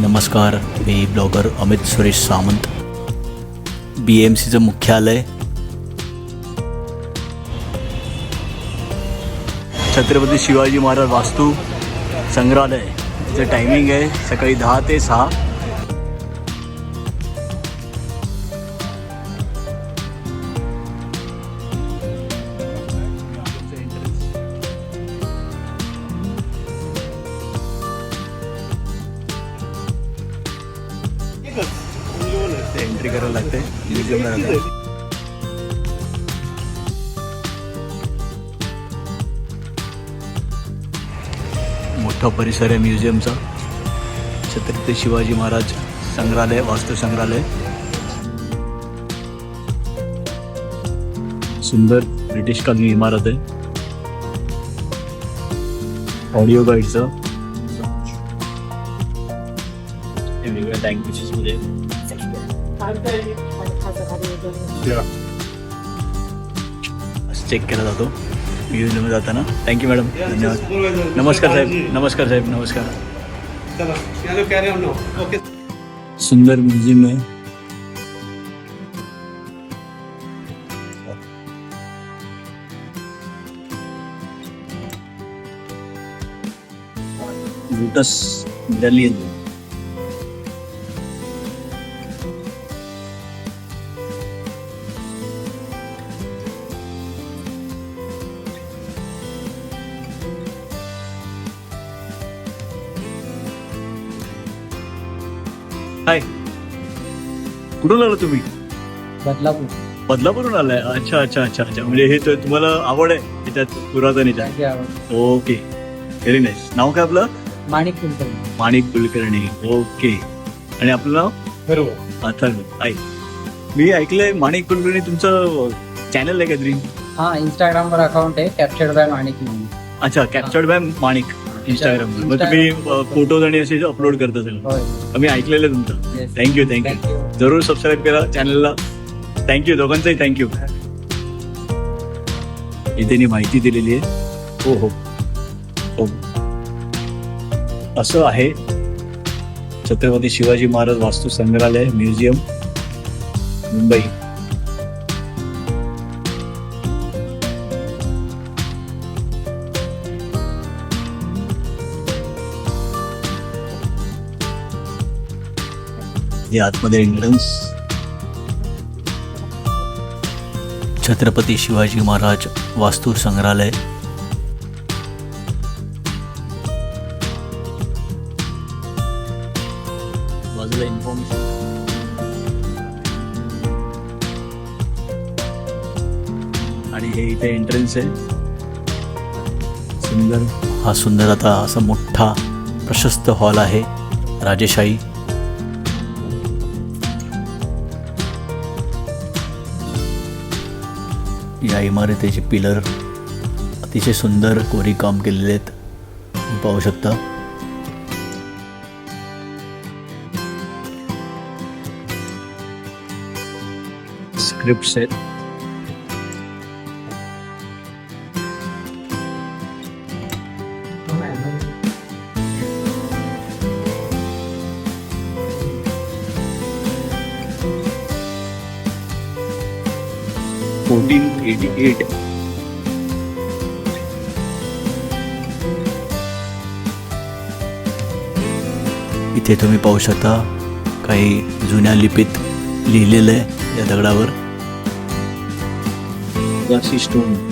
नमस्कार मी blogger Amit Suresh Samant B M सीचं मुख्यालय. छत्रपती शिवाजी महाराज वास्तू संग्रहालय. याचं टायमिंग आहे सकाळी दहा ते सहा. परिसर आहे म्युझियमचा. छत्रपती शिवाजी महाराज संग्रहालय वास्तू संग्रहालय. सुंदर ब्रिटिश कालीन इमारत आहे. ऑडिओ गाईडचं. वेगवेगळ्या चेक केला जातो. म्युझियम जाताना थँक्यू मॅडम धन्यवाद. नमस्कार साहेब नमस्कार साहेब नमस्कार. चलो यहाँ जो कह रहे हो नो ओके सुंदर म्युझियम आहे लोटस मेडलियन कुठून आला तुम्ही? बदलापूर. बदलापूरून आलाय? अच्छा अच्छा अच्छा अच्छा. म्हणजे हे तर तुम्हाला आवड आहे त्याच्यात पुरातनीच्या. आवड. ओके. व्हेरी नाईस नाव काय आपलं? माणिक कुलकर्णी. माणिक कुलकर्णी. ओके. आणि आपलं नाव? बरोबर अथर्व. ऐक मी ऐकलंय माणिक कुलकर्णी तुमचं चॅनल आहे काहीतरी? हा इंस्टाग्राम वर अकाउंट आहे कॅप्चर्ड बाय माणिक म्हणून अच्छा कॅप्चर्ड बाय माणिक इंस्टाग्राम मग तुम्ही फोटोज आणि असे अपलोड करता सगळं होय. मी ऐकलेलं आहे तुमचं. Thank you thank you. जरूर सबस्क्राईब करा चॅनलला थँक्यू दोघांचंही थँक्यू इथे माहिती दिलेली आहे. हो हो. हो. असं आहे छत्रपती शिवाजी महाराज वास्तू संग्रहालय म्युझियम मुंबई. हे आतमध्ये एंट्रन्स छत्रपती शिवाजी महाराज वास्तू संग्रहालय. बाजूला इन्फॉर्मेशन आणि हे इथे एंट्रन्स आहे. सुंदर. हा सुंदर आता असा मोठा प्रशस्त हॉल आहे. राजेशाही. या इमारतीचे पिलर अतिशय सुंदर कोरी काम केलेले आहेत. तुम्ही पाहू शकता. स्क्रिप्ट आहेत. Fourteen eighty eight. इथे तुम्ही पाहू शकता काही जुन्या लिपीत लिहिलेलं आहे या दगडावर. स्टोन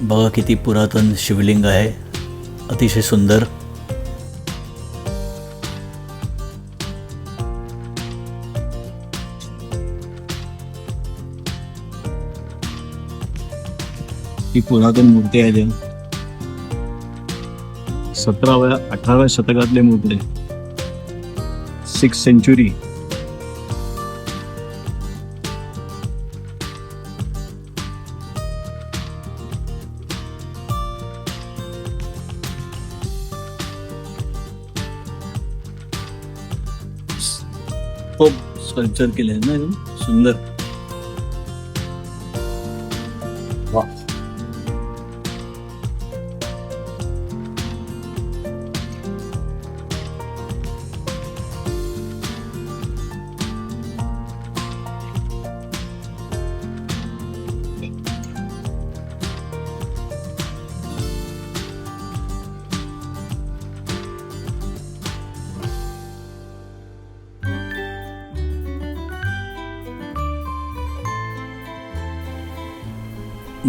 बघा किती पुरातन शिवलिंग आहे. अतिशय सुंदर. ही पुरातन मूर्ती आहे. सतराव्या अठराव्या शतकातले मूर्ती. सिक्स सेंचुरी सुपर स्कल्पचर केले ना एकदम सुंदर.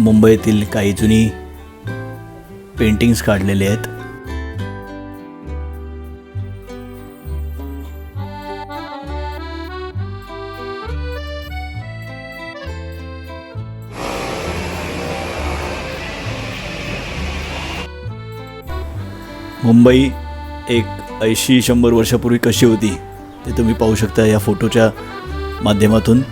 मुंबईतील काही जुनी पेंटिंग्स काढलेले आहेत. मुंबई एक ऐंशी शंभर वर्षापूर्वी कशी होती ते तुम्ही पाहू शकता या फोटोच्या माध्यमातून.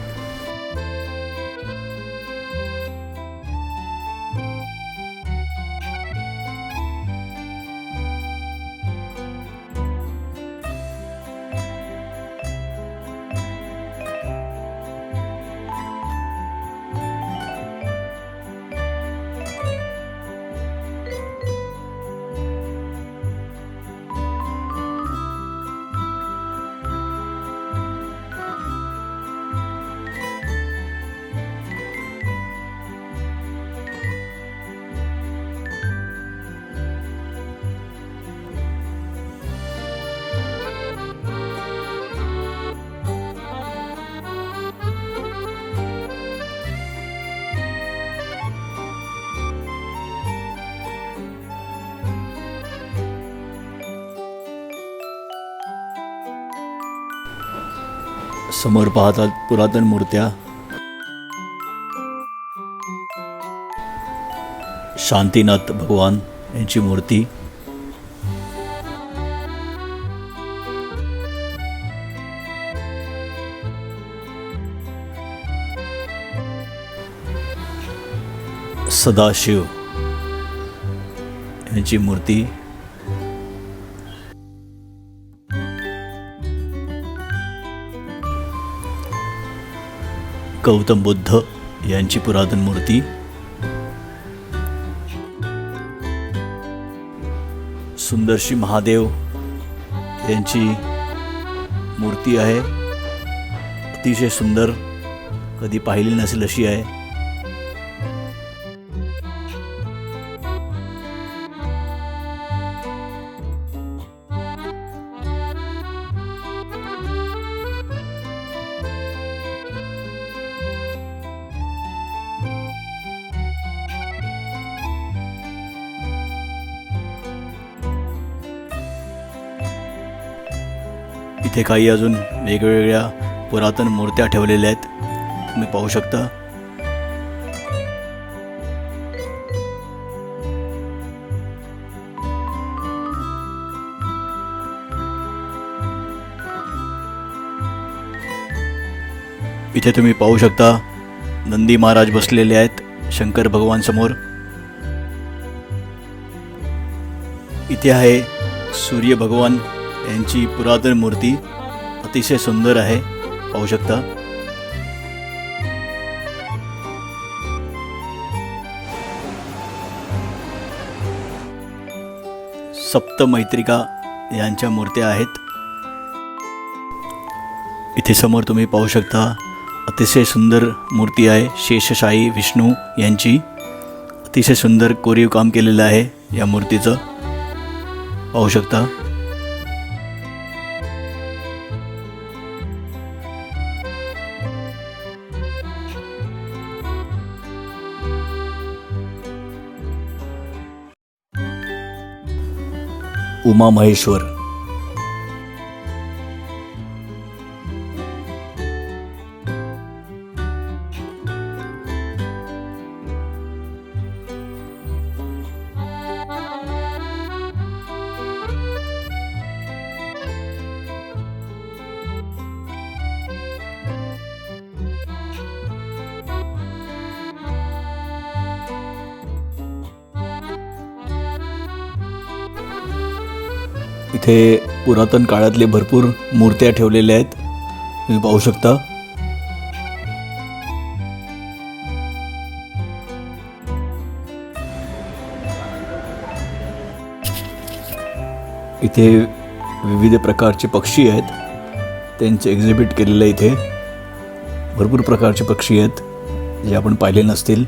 समोर पाहतात पुरातन मूर्त्या. शांतीनाथ भगवान यांची मूर्ती. सदाशिव यांची मूर्ती. गौतम बुद्ध यांची पुरातन मूर्ती. सुंदरशी महादेव यांची मूर्ती आहे. अतिशय सुंदर कधी पाहिली नसेल अशी आहे. इथे काही अजून वेगवेगळ्या पुरातन मूर्त्या ठेवलेल्या आहेत. तुम्ही पाहू शकता. इथे तुम्ही पाहू शकता नंदी महाराज बसलेले आहेत शंकर भगवान समोर. इथे आहे सूर्य भगवान यांची पुरातन मूर्ती अतिशय सुंदर आहे. पाहू शकता. सप्त मैत्रिका यांच्या मूर्त्या आहेत. इथे समोर तुम्ही पाहू शकता अतिशय सुंदर मूर्ती आहे. शेषशाही विष्णू यांची अतिशय सुंदर कोरीव काम केलेलं आहे या मूर्तीचं. पाहू शकता. उमा महेश्वर. इथे पुरातन काळातले भरपूर मूर्त्या ठेवलेल्या आहेत. तुम्ही पाहू शकता. इथे विविध प्रकारचे पक्षी आहेत. त्यांचे एक्झिबिट केलेलं इथे. भरपूर प्रकारचे पक्षी आहेत जे आपण पाहिले नसतील.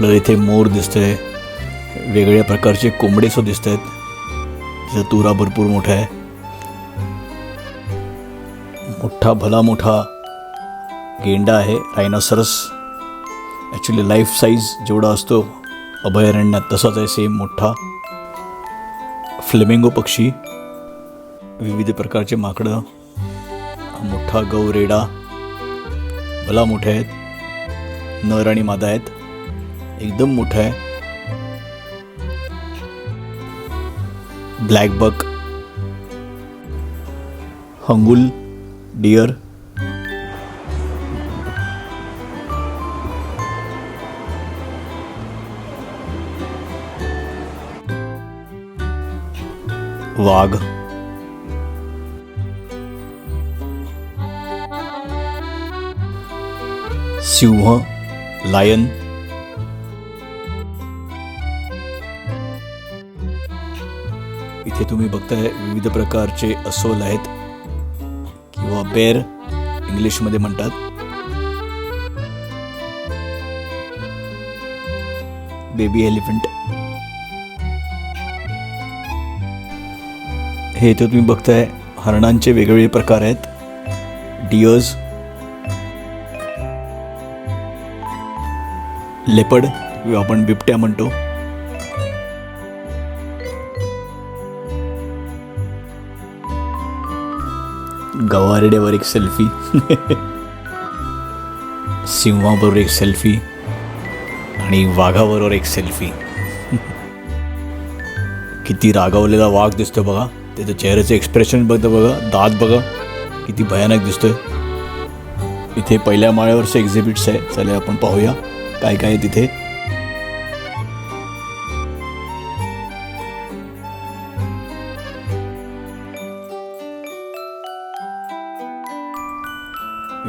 आपल्याला इथे मोर दिसतंय वेगळ्या प्रकारचे कोंबडे सुद्धा दिसत आहेत त्याचा तुरा भरपूर मोठा आहे. मोठा भला मोठा गेंडा आहे रायनासरस ॲक्च्युली लाईफ साईज जेवढा असतो अभयारण्यात तसाच आहे सेम मोठा. फ्लेमिंगो पक्षी विविध प्रकारचे माकडं मोठा गौरेडा भला मोठे आहेत. नर आणि मादा आहेत. एकदम मोठा आहे ब्लॅक बक हंगुल डिअर वाघ। सिंह लायन तुम्ही बघताय विविध प्रकारचे अस्वल आहेत. किंवा बेर इंग्लिशमध्ये म्हणतात. Baby elephant. हे इथे तुम्ही बघताय हरणांचे वेगवेगळे प्रकार आहेत. डिअर्स लेपड किंवा आपण बिबट्या म्हणतो. गवारेड्यावर एक सेल्फी सिंहाबरोबर एक सेल्फी आणि वाघाबरोबर एक सेल्फी किती रागावलेला वाघ दिसतोय बघा. त्याचं चेहऱ्याचं एक्सप्रेशन बघतं बघा. दात बघा. किती भयानक दिसतोय. इथे पहिल्या माळ्यावरचे एक्झिबिट्स आहे. चला आपण पाहूया. काय काय तिथे?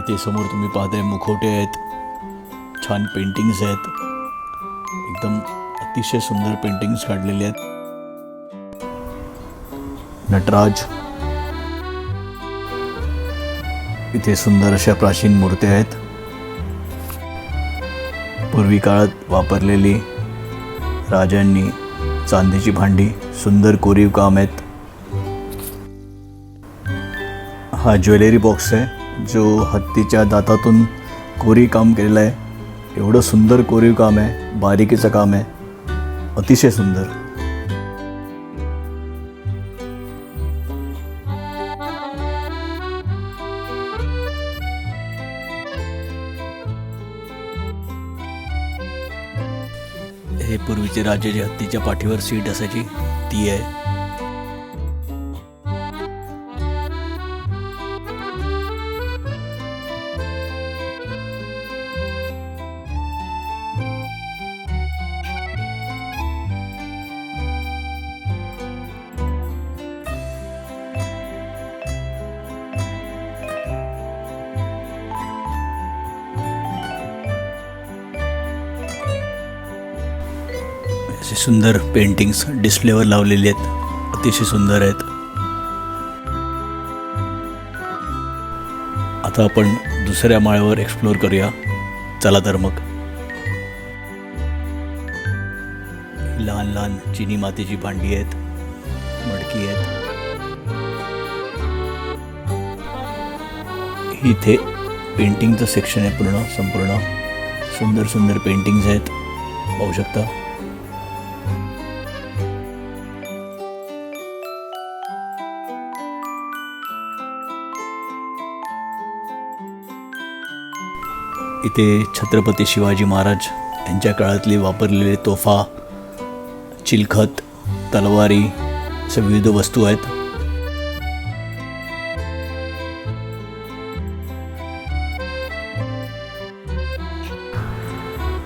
इथे समोर तुम्ही पाहताय मुखवटे आहेत छान पेंटिंग्स आहेत. एकदम अतिशय सुंदर पेंटिंग्स काढलेले आहेत. नटराज. इथे सुंदर अशा प्राचीन मूर्त्या आहेत. पूर्वी काळात वापरलेली राजांनी चांदीची भांडी सुंदर कोरीव काम आहेत. हा ज्वेलरी बॉक्स आहे. जो हत्तीच्या दातातून कोरीव काम केलेलं आहे एवढं सुंदर कोरीव काम आहे बारीकीचं काम आहे अतिशय सुंदर. हे पूर्वीचे राजे जे हत्तीच्या पाठीवर सीट असायची ती आहे सुंदर पेंटिंग्स डिस्प्लेवर लावलेली आहेत. अतिशय सुंदर आहेत. आता आपण दुसऱ्या माळ्यावर एक्सप्लोअर करूया. चला तर मग. लहान लहान चिनी मातीची भांडी आहेत. मडकी आहेत. इथे पेंटिंगचं सेक्शन आहे पूर्ण संपूर्ण. सुंदर सुंदर पेंटिंग्स आहेत. पाहू शकता. इथे छत्रपती शिवाजी महाराज यांच्या काळातले वापरलेले तोफा चिलखत तलवारी अशा विविध वस्तू आहेत.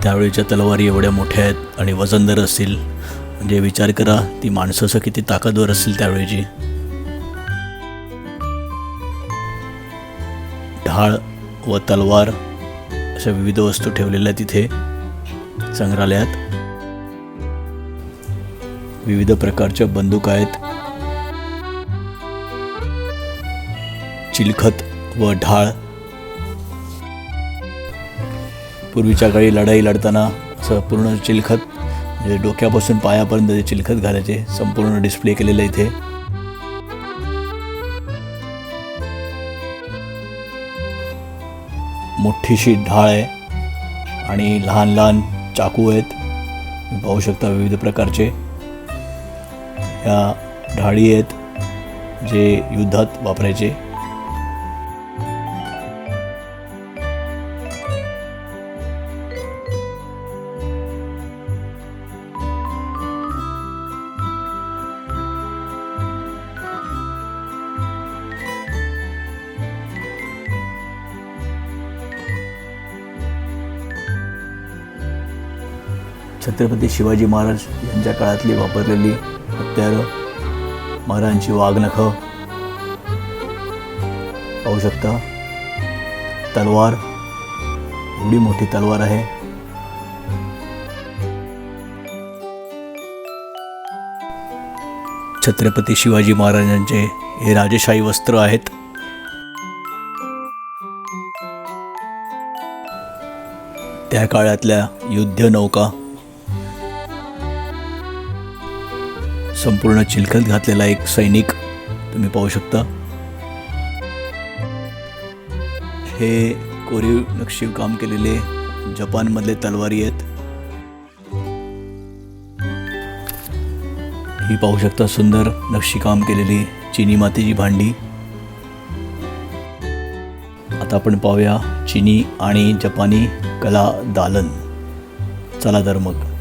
त्यावेळेच्या तलवारी एवढ्या मोठ्या आहेत आणि वजनदार असतील म्हणजे विचार करा ती माणसं असं किती ताकदवर असतील त्यावेळेची. ढाळ व तलवार अशा विविध वस्तू ठेवलेल्या तिथे संग्रहालयात. विविध प्रकारच्या बंदूक आहेत. चिलखत व ढाळ. पूर्वीच्या काळी लढाई लढताना असं पूर्ण चिलखत म्हणजे डोक्यापासून पायापर्यंत चिलखत घालायचे संपूर्ण डिस्प्ले केलेलं इथे. मोठीशी ढाळ आहे आणि लहान लहान चाकू आहेत. पाहू शकता विविध प्रकारचे. ह्या ढाळी आहेत जे युद्धात वापरायचे. छत्रपती शिवाजी महाराज यांच्या काळातली वापरलेली हत्यारं महाराजांची वाघनखं पाहू शकता. तलवार एवढी मोठी तलवार आहे. छत्रपती शिवाजी महाराजांचे हे राजेशाही वस्त्र आहेत. त्या काळातल्या युद्ध नौका संपूर्ण चिलखत घातलेला एक सैनिक तुम्ही पाहू शकता. हे कोरीव नक्षीव काम केलेले जपानमधले तलवारी आहेत. ही पाहू शकता सुंदर नक्षीकाम केलेली चिनी मातीची भांडी. आता आपण पाहूया चिनी आणि जपानी कला दालन. चला तर मग.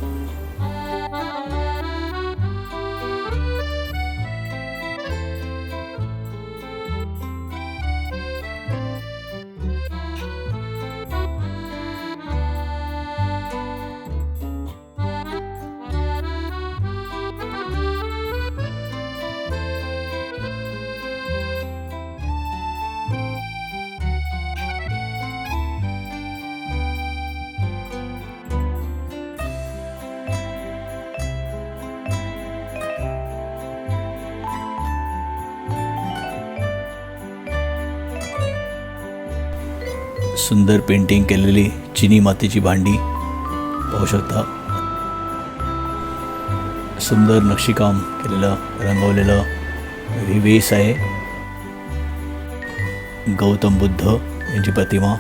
सुंदर पेंटिंग केलेली चिनी मातीची भांडी पाहू शकता. सुंदर नक्षीकाम केलेलं रंगवलेलं रिवेस आहे. गौतम बुद्ध यांची प्रतिमा.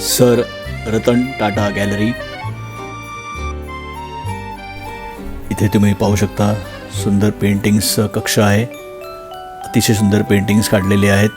Sir Ratan Tata gallery. इथे तुम्ही पाहू शकता सुंदर पेंटिंग्स कक्ष आहे. अतिशय सुंदर पेंटिंग्स काढलेले आहेत.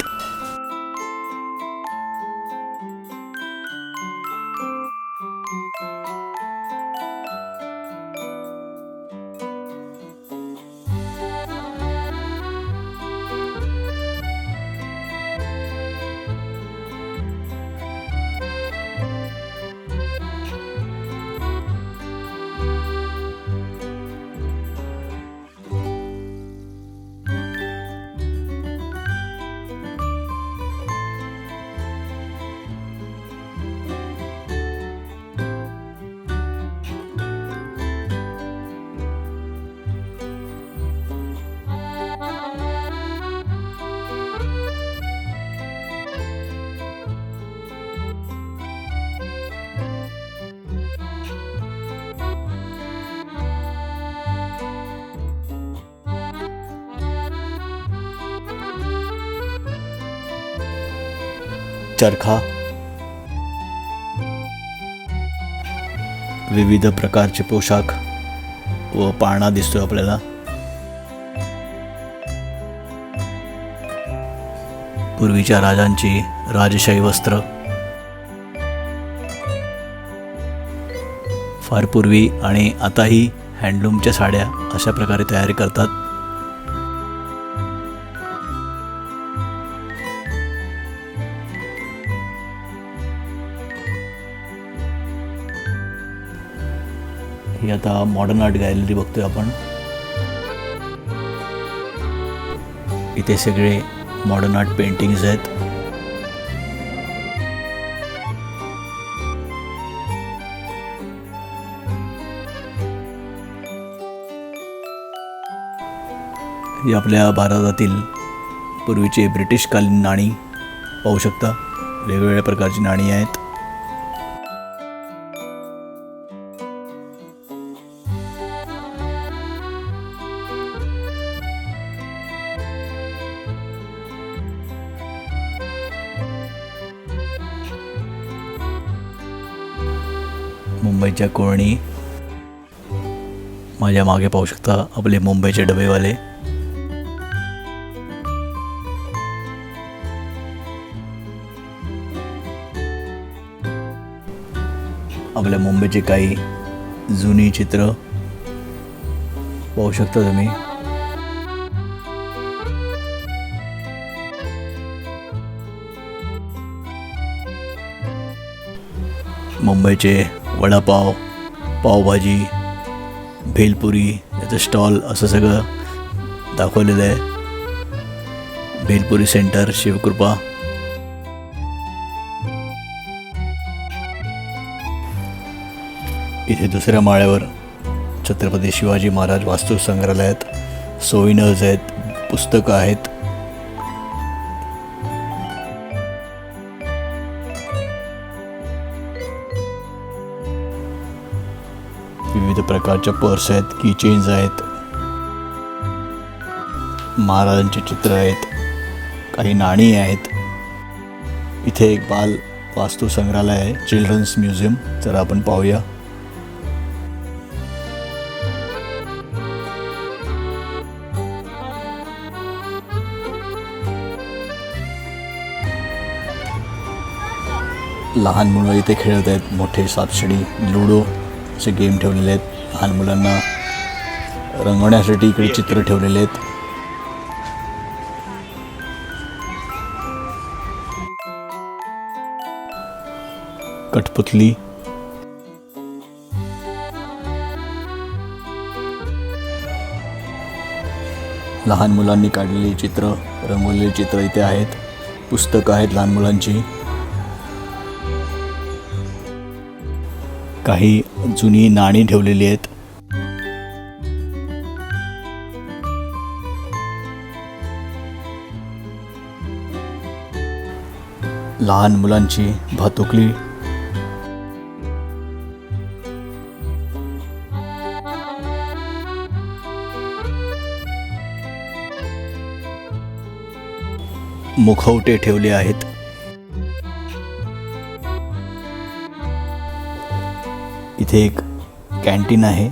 चरखा विविध प्रकारचे पोशाख व पाळणा दिसतोय आपल्याला. पूर्वीच्या राजांची राजशाही वस्त्र. फार पूर्वी आणि आताही हँडलूमच्या साड्या अशा प्रकारे तयारी करतात. आता मॉडर्न आर्ट गॅलरी बघतोय आपण. इथे सगळे मॉडर्न आर्ट पेंटिंग्स आहेत. ही आपल्या भारतातील पूर्वीचे ब्रिटिशकालीन नाणी पाहू शकता. वेगवेगळ्या प्रकारची नाणी आहेत. मुंबईच्या कोळणी माझ्या मागे पाहू शकता आपले मुंबईचे डबेवाले. आपल्या मुंबईचे काही जुनी चित्र पाहू शकता तुम्ही. मुंबईचे वडापाव पावभाजी भेलपुरी याचं स्टॉल असं सगळं दाखवलेलं आहे. भेलपुरी सेंटर शिवकृपा. इथे दुसऱ्या माळ्यावर छत्रपती शिवाजी महाराज वास्तू संग्रहालयात आहेत पुस्तकं आहेत. विविध प्रकारच्या पर्स आहेत की चेन्स आहेत. महाराजांचे चित्र आहेत. काही नाणी आहेत. इथे एक बाल वास्तू संग्रहालय आहे चिल्ड्रन्स म्युझियम तर आपण पाहूया. लहान मुलं इथे खेळत आहेत मोठे सापशिडी लुडो. असे गेम ठेवलेले आहेत. लहान मुलांना रंगवण्यासाठी इकडे चित्र ठेवलेले आहेत. कठपुतली. लहान मुलांनी काढलेली चित्र रंगवलेली चित्र इथे आहेत. पुस्तकं आहेत लहान मुलांची. काही जुनी नाणी ठेवलेली आहेत. लहान मुलांची भातुकली. मुखवटे ठेवले आहेत. इथे एक कॅन्टीन आहे.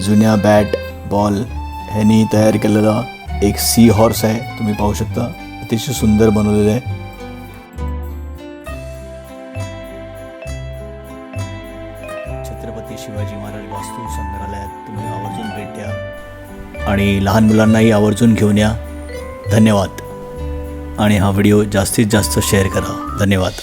जुन्या बॅट बॉल ह्यांनी तयार केलेला एक सी हॉर्स आहे. तुम्ही पाहू शकता. अतिशय सुंदर बनवलेलं आहे. छत्रपती शिवाजी महाराज वास्तू संग्रहालयात तुम्ही आवर्जून भेट द्या. आणि लहान मुलांनाही आवर्जून घेऊन या. धन्यवाद. आणि हा व्हिडिओ जास्तीत जास्त शेअर करा. धन्यवाद.